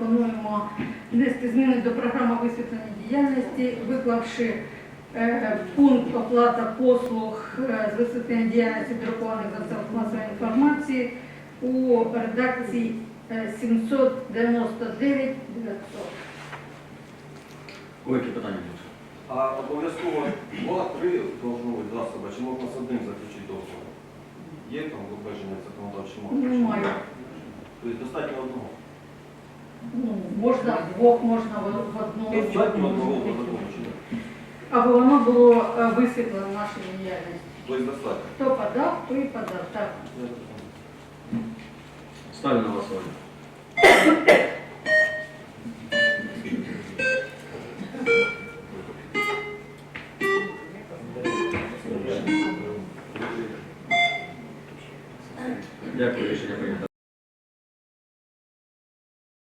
пропонуємо внести зміни до програми висвітлення діяльності, виклавши е, пункт оплата послуг е, з висвітлення діяльності друкованих засобів масової інформації у редакції е, 799 900. Ой, які питання будуть? А обов'язково два-три должно бути засоби, чи можна з одним заключити договор? Є там обмеження законодавчим актом? Немає. Тобто достатньо одного. Ну, можно можна вдвох, можна в одну. А одну. Аби э, воно було е, висвітлено нашу діяльність. То есть достаточно. Хто. Так. Ставлю на вас Дякую, рішення прийнято.